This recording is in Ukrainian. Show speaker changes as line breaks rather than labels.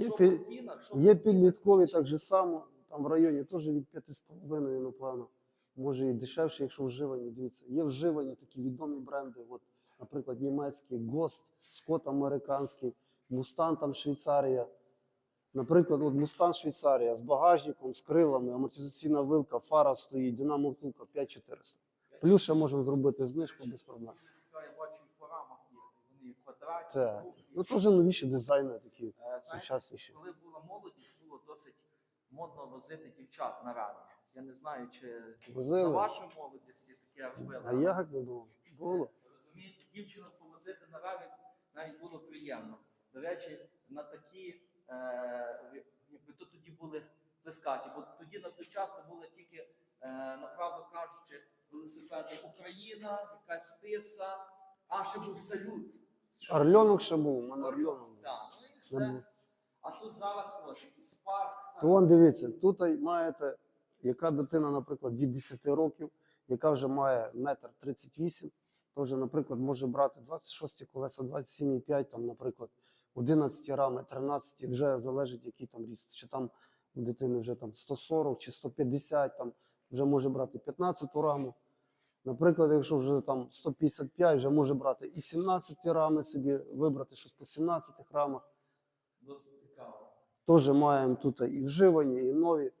Є, пі-
цінах, що
є підліткові так же само, там в районі теж від 5,5, напевно. Може і дешевше, якщо вживані. Дивіться, є вживані такі відомі бренди. От, наприклад, німецький Гост, Скот американський, Мустан там Швейцарія. Наприклад, от Мустан Швейцарія з багажником, з крилами, амортизаційна вилка, фара стоїть, динамо втулка 5400. Плюс ще можемо зробити знижку без проблем.
Я бачу, по рамах є. Вони квадратні,
Так. Ну теж новіші дизайни такі
Е,
сучасніші.
Коли була молодість, було досить модно возити дівчат на рамі. Я не знаю, чи
Возили?
за вашої молодості таке робили.
А як не було? Було.
Розумієте, дівчину повозити на рамі навіть було приємно. До речі, на такі, е, якби то тоді були плескаті, бо тоді на той час то були тільки, е, направду кажучи, велосипеди Україна, якась тиса, а ще був салют.
Орльонок ще був, у мене орльонок. був.
Так, ну і все. А тут зараз спарк.
То вон дивіться, тут маєте, яка дитина, наприклад, від 10 років, яка вже має метр 38, то вже, наприклад, може брати 26 колеса, 27,5, там, наприклад, 11 рами, 13, вже залежить, який там ріст. Чи там у дитини вже там 140 чи 150, там вже може брати 15 раму. Наприклад, якщо вже там 155, вже може брати і 17 рами собі, вибрати щось по 17 рамах.
Досить цікаво.
Теж маємо тут і вживані, і нові.